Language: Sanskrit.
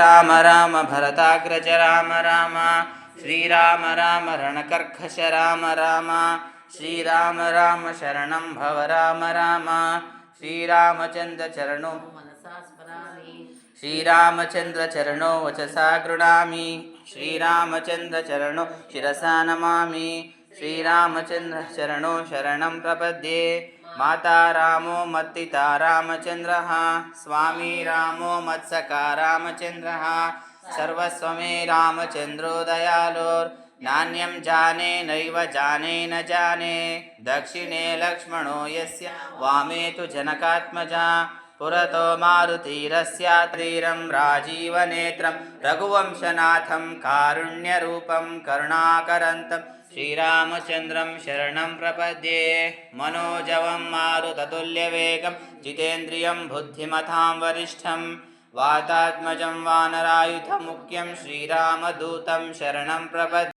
राम राम भरताग्रज राम राम। श्रीराम राम रणकर्कश राम राम। श्रीराम राम शरणं भव राम राम। श्रीरामचन्द्रचरणो श्रीरामचन्द्रचरणो वचसा गृणामि। श्रीरामचन्द्रचरणो शिरसा नमामि श्रीरामचन्द्रचरणो शरणं प्रपद्ये। माता रामो मत्पिता रामचन्द्रः स्वामी रामो मत्सखा रामचन्द्रः सर्वस्वमे रामचन्द्रो दयालोर्नान्यं जाने नैव जाने न जाने दक्षिणे लक्ष्मणो यस्य वामे तु जनकात्मजा पुरतो मारुतीरस्यात्रीरं राजीवनेत्रं रघुवंशनाथं कारुण्यरूपं करुणाकरन्तं श्रीरामचन्द्रं शरणं प्रपद्ये मनोजवं मारुततुल्यवेगं जितेन्द्रियं बुद्धिमतां वरिष्ठं वातात्मजं वानरायुधमुख्यं श्रीरामदूतं शरणं प्रपद्ये